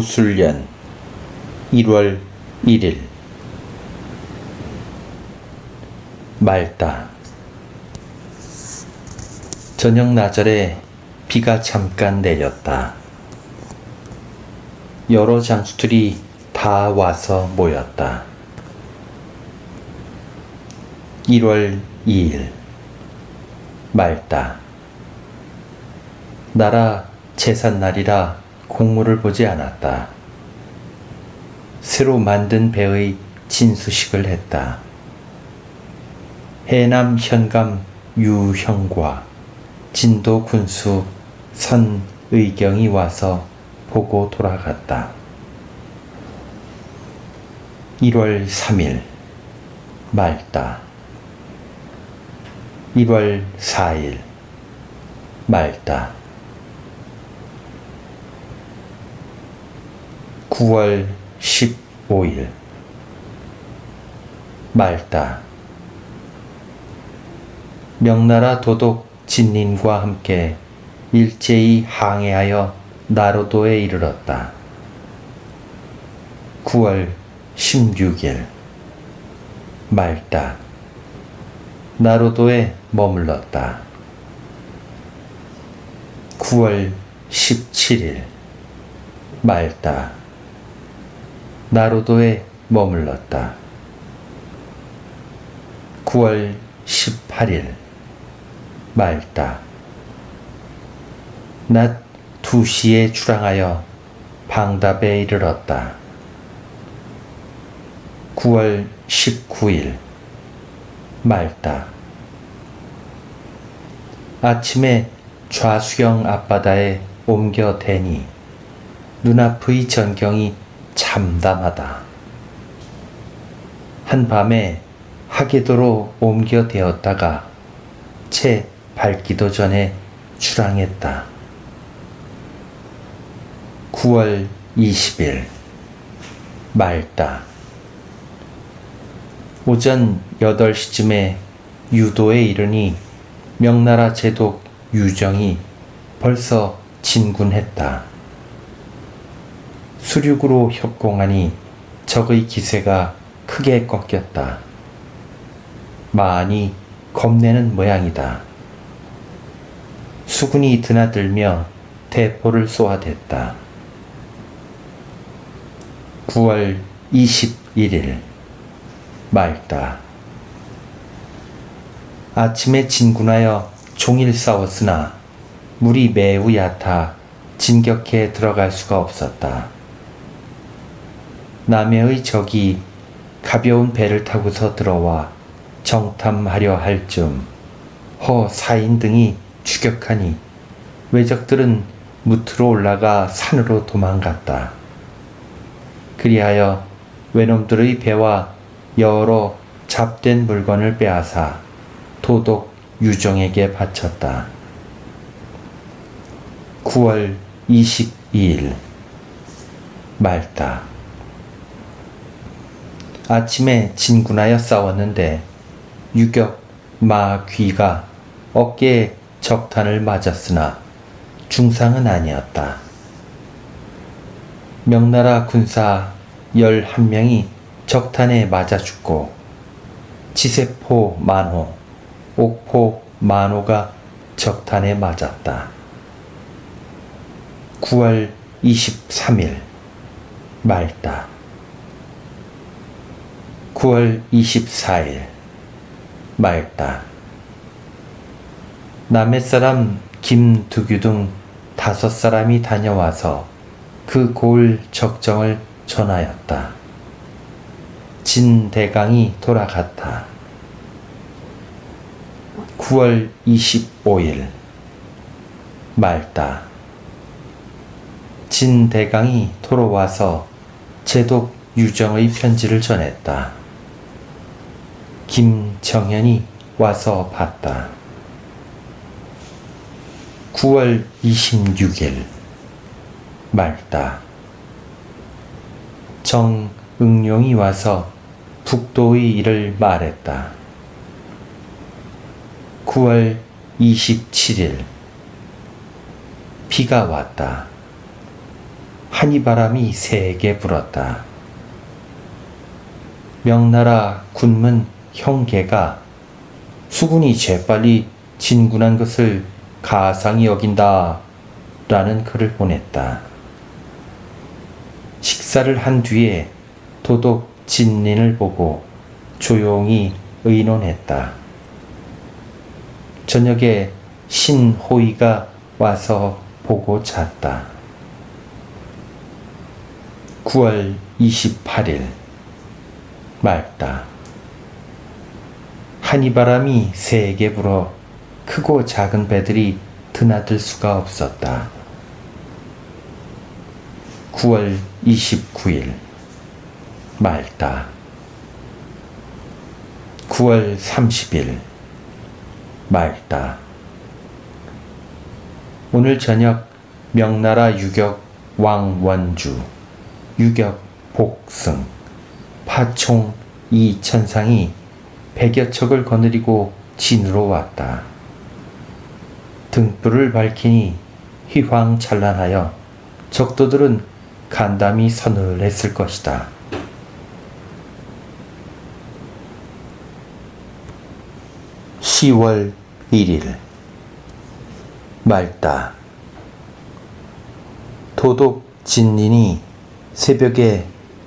무술년 1월 1일 맑다 저녁 나절에 비가 잠깐 내렸다. 여러 장수들이 다 와서 모였다. 1월 2일 맑다. 나라 제삿날이라 공물을 보지 않았다. 새로 만든 배의 진수식을 했다. 해남 현감 유형과 진도 군수 선의경이 와서 보고 돌아갔다. 1월 3일 맑다. 1월 4일 맑다. 9월 15일 맑다. 명나라 도독 진린과 함께 일제히 항해하여 나로도에 이르렀다. 9월 16일 맑다. 나로도에 머물렀다. 9월 17일 맑다. 나로도에 머물렀다. 9월 18일 맑다. 낮 2시에 출항하여 방답에 이르렀다. 9월 19일 맑다. 아침에 좌수경 앞바다에 옮겨 대니 눈앞의 전경이 참담하다. 한밤에 하계도로 옮겨 되었다가 채 밝기도 전에 출항했다. 9월 20일 맑다. 오전 8시쯤에 유도에 이르니 명나라 제독 유정이 벌써 진군했다. 수륙으로 협공하니 적의 기세가 크게 꺾였다. 많이 겁내는 모양이다. 수군이 드나들며 대포를 쏘아댔다. 9월 21일 맑다. 아침에 진군하여 종일 싸웠으나 물이 매우 얕아 진격해 들어갈 수가 없었다. 남해의 적이 가벼운 배를 타고서 들어와 정탐하려 할 즈음 허 사인 등이 추격하니 왜적들은 무트로 올라가 산으로 도망갔다. 그리하여 외놈들의 배와 여러 잡된 물건을 빼앗아 도독 유정에게 바쳤다. 9월 22일 맑다. 아침에 진군하여 싸웠는데 유격 마귀가 어깨에 적탄을 맞았으나 중상은 아니었다. 명나라 군사 11명이 적탄에 맞아 죽고 지세포 만호, 옥포 만호가 적탄에 맞았다. 9월 23일 맑다. 9월 24일 맑다. 남의 사람 김두규 등 다섯 사람이 다녀와서 그 골 적정을 전하였다. 진대강이 돌아갔다. 9월 25일 맑다. 진대강이 돌아와서 제독 유정의 편지를 전했다. 김정현이 와서 봤다. 9월 26일 맑다. 정응용이 와서 북도의 일을 말했다. 9월 27일 비가 왔다. 한이바람이 세게 불었다. 명나라 군문 형계가 수군이 재빨리 진군한 것을 가상히 여긴다 라는 글을 보냈다. 식사를 한 뒤에 도독 진린을 보고 조용히 의논했다. 저녁에 신호이가 와서 보고 잤다. 9월 28일 맑다. 한이 바람이 세게 불어 크고 작은 배들이 드나들 수가 없었다. 9월 29일 맑다. 9월 30일 맑다. 오늘 저녁 명나라 유격 왕원주, 유격 복승, 파총 이천상이 백여 척을 거느리고 진으로 왔다. 등불을 밝히니 휘황찬란하여 적도들은 간담이 서늘했을 것이다. (10월 1일) 맑다. 도독 진린이 새벽에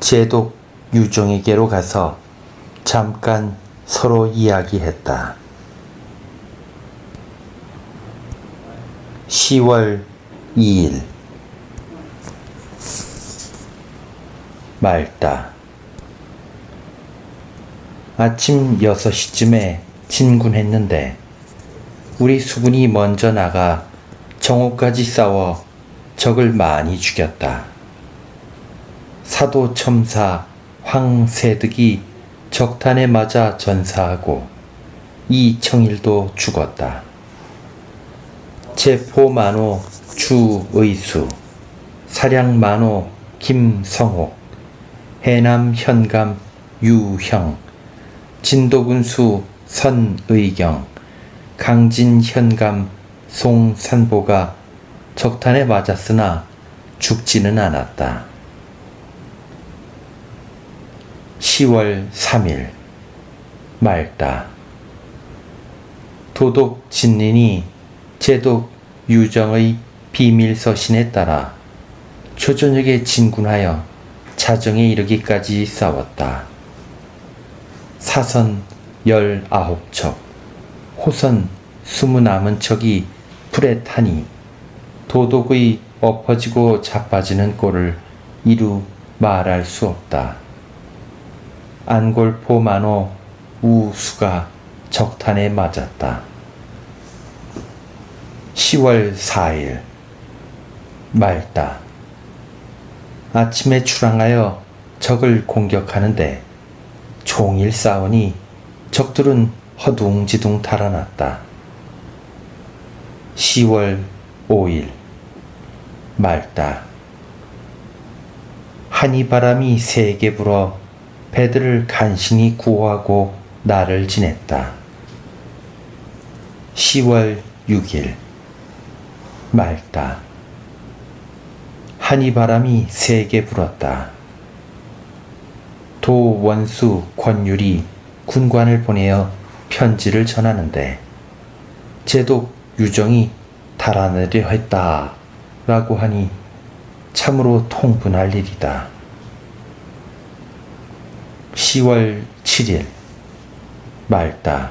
제독 유종에게로 가서 잠깐 서로 이야기했다. 10월 2일 맑다. 아침 6시쯤에 진군했는데 우리 수군이 먼저 나가 정오까지 싸워 적을 많이 죽였다. 사도 첨사 황세득이 적탄에 맞아 전사하고 이청일도 죽었다. 제포 만호 주의수, 사량 만호 김성옥, 해남 현감 유형, 진도군수 선의경, 강진 현감 송산보가 적탄에 맞았으나 죽지는 않았다. 10월 3일 맑다. 도독 진린이 제독 유정의 비밀 서신에 따라 초저녁에 진군하여 자정에 이르기까지 싸웠다. 사선 19척, 호선 29척이 불에 타니 도독의 엎어지고 자빠지는 꼴을 이루 말할 수 없다. 안골포 만호 우수가 적탄에 맞았다. 10월 4일 맑다. 아침에 출항하여 적을 공격하는데 종일 싸우니 적들은 허둥지둥 달아났다. 10월 5일 맑다. 한이 바람이 세게 불어 배들을 간신히 구호하고 날을 지냈다. 10월 6일 맑다. 한이 바람이 세게 불었다. 도 원수 권율이 군관을 보내어 편지를 전하는데 제독 유정이 달아내려 했다 라고 하니 참으로 통분할 일이다. 10월 7일 맑다.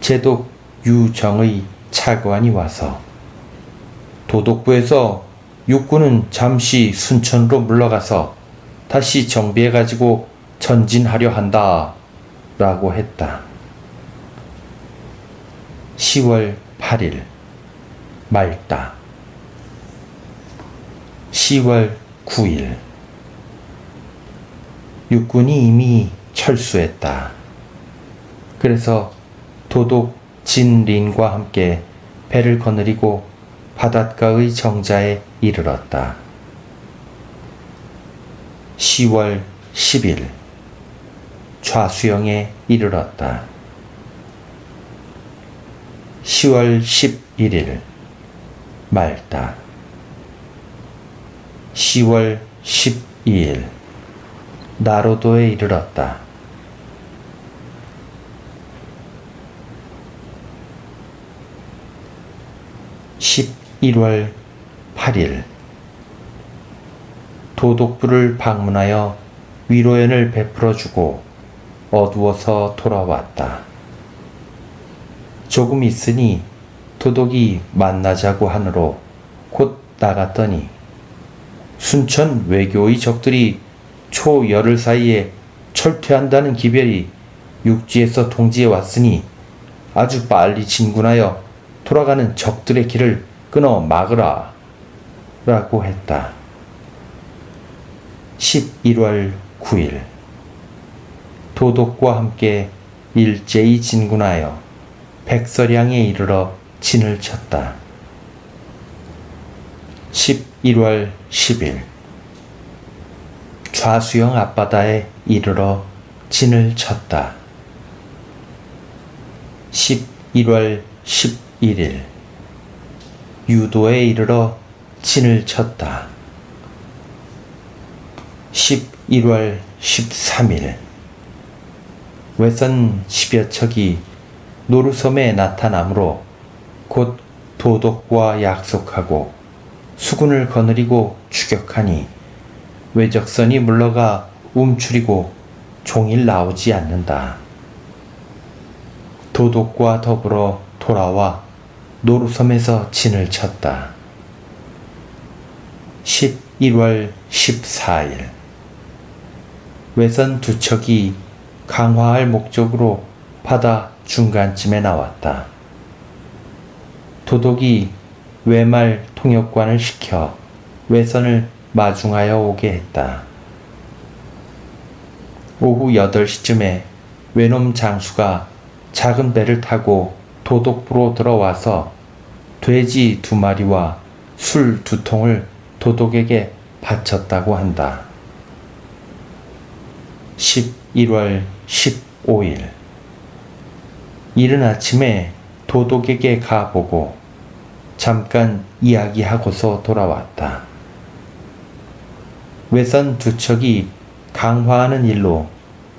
제독 유정의 차관이 와서 도독부에서 육군은 잠시 순천으로 물러가서 다시 정비해가지고 전진하려 한다. 라고 했다. 10월 8일 맑다. 10월 9일 육군이 이미 철수했다. 그래서 도독 진린과 함께 배를 거느리고 바닷가의 정자에 이르렀다. 10월 10일 좌수영에 이르렀다. 10월 11일 맑다. 10월 12일 나로도에 이르렀다. (11월 8일) 도독부를 방문하여 위로연을 베풀어주고 어두워서 돌아왔다. 조금 있으니 도독이 만나자고 하느로 곧 나갔더니 순천 외교의 적들이 초열흘 사이에 철퇴한다는 기별이 육지에서 통지해 왔으니 아주 빨리 진군하여 돌아가는 적들의 길을 끊어 막으라 라고 했다. 11월 9일 도독과 함께 일제히 진군하여 백설양에 이르러 진을 쳤다. 11월 10일 좌수영 앞바다에 이르러 진을 쳤다. 11월 11일 유도에 이르러 진을 쳤다. 11월 13일 외선 10여 척이 노루섬에 나타나므로 곧 도덕과 약속하고 수군을 거느리고 추격하니 외적선이 물러가 움츠리고 종일 나오지 않는다. 도독과 더불어 돌아와 노루섬에서 진을 쳤다. 11월 14일 외선 두 척이 강화할 목적으로 바다 중간쯤에 나왔다. 도독이 외말 통역관을 시켜 외선을 마중하여 오게 했다. 오후 8시쯤에 외놈 장수가 작은 배를 타고 도독부로 들어와서 돼지 두 마리와 술 두 통을 도독에게 바쳤다고 한다. 11월 15일 이른 아침에 도독에게 가보고 잠깐 이야기하고서 돌아왔다. 외선 두 척이 강화하는 일로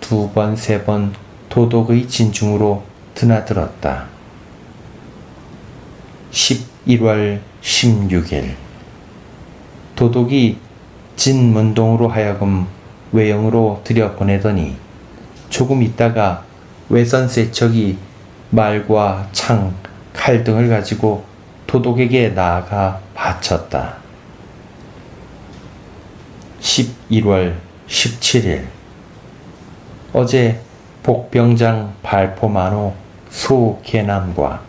두 번, 세 번 도독의 진중으로 드나들었다. 11월 16일 도독이 진문동으로 하여금 외영으로 들여보내더니 조금 있다가 외선 세척이 말과 창, 칼 등을 가지고 도독에게 나아가 바쳤다. 11월 17일. 어제 복병장 발포만호 소계남과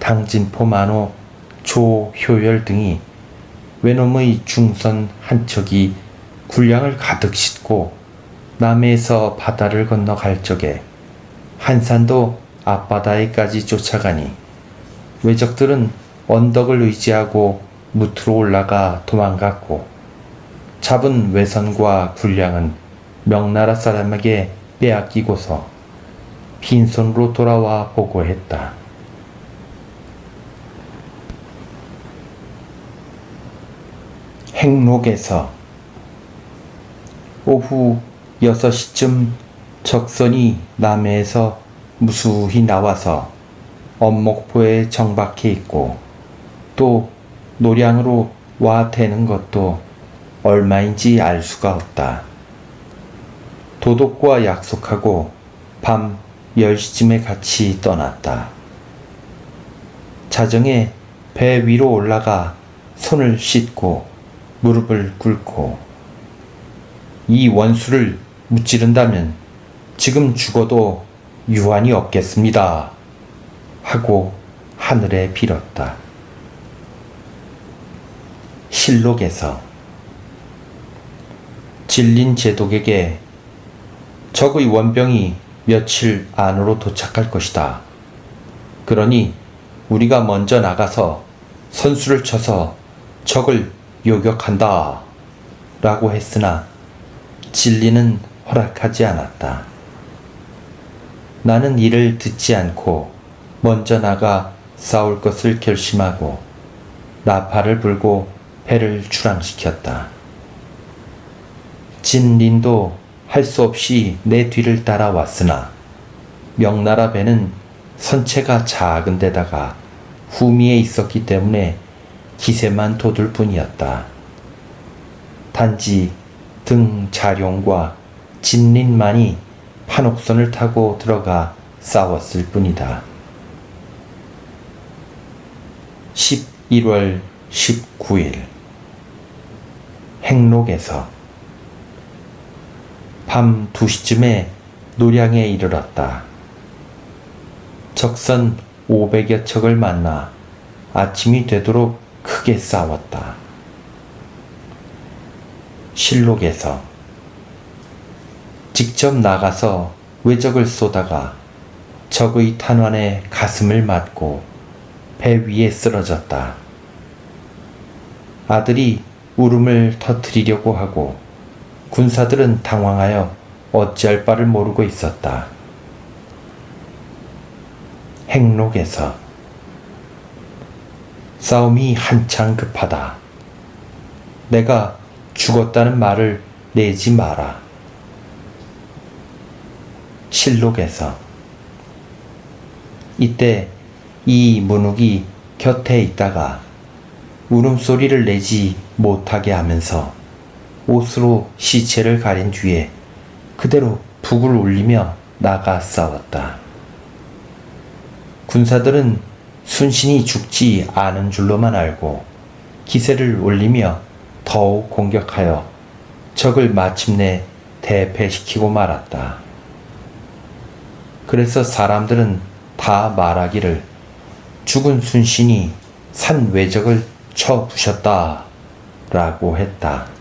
당진포만호 조효열 등이 외놈의 중선 한 척이 군량을 가득 싣고 남해에서 바다를 건너갈 적에 한산도 앞바다에까지 쫓아가니 외적들은 언덕을 의지하고 무트로 올라가 도망갔고 잡은 외선과 군량은 명나라 사람에게 빼앗기고서 빈손으로 돌아와 보고했다. 행록에서 오후 6시쯤 적선이 남해에서 무수히 나와서 엄목포에 정박해 있고 또 노량으로 와 대는 것도 얼마인지 알 수가 없다. 도독과 약속하고 밤 10시쯤에 같이 떠났다. 자정에 배 위로 올라가 손을 씻고 무릎을 꿇고 이 원수를 무찌른다면 지금 죽어도 유한이 없겠습니다. 하고 하늘에 빌었다. 실록에서 질린 제독에게 적의 원병이 며칠 안으로 도착할 것이다. 그러니 우리가 먼저 나가서 선수를 쳐서 적을 요격한다. 라고 했으나 진리는 허락하지 않았다. 나는 이를 듣지 않고 먼저 나가 싸울 것을 결심하고 나팔을 불고 배를 출항시켰다. 진린도 할 수 없이 내 뒤를 따라왔으나 명나라 배는 선체가 작은 데다가 후미에 있었기 때문에 기세만 돋을 뿐이었다. 단지 등 자룡과 진린만이 판옥선을 타고 들어가 싸웠을 뿐이다. 11월 19일 행록에서 밤 2시쯤에 노량에 이르렀다. 적선 500여 척을 만나 아침이 되도록 크게 싸웠다. 실록에서 직접 나가서 외적을 쏘다가 적의 탄환에 가슴을 맞고 배 위에 쓰러졌다. 아들이 울음을 터뜨리려고 하고 군사들은 당황하여 어찌할 바를 모르고 있었다. 행록에서 싸움이 한창 급하다. 내가 죽었다는 말을 내지 마라. 실록에서 이때 이 문욱이 곁에 있다가 울음소리를 내지 못하게 하면서 옷으로 시체를 가린 뒤에 그대로 북을 울리며 나가 싸웠다. 군사들은 순신이 죽지 않은 줄로만 알고 기세를 올리며 더욱 공격하여 적을 마침내 대패시키고 말았다. 그래서 사람들은 다 말하기를 죽은 순신이 산 외적을 쳐 부셨다 라고 했다.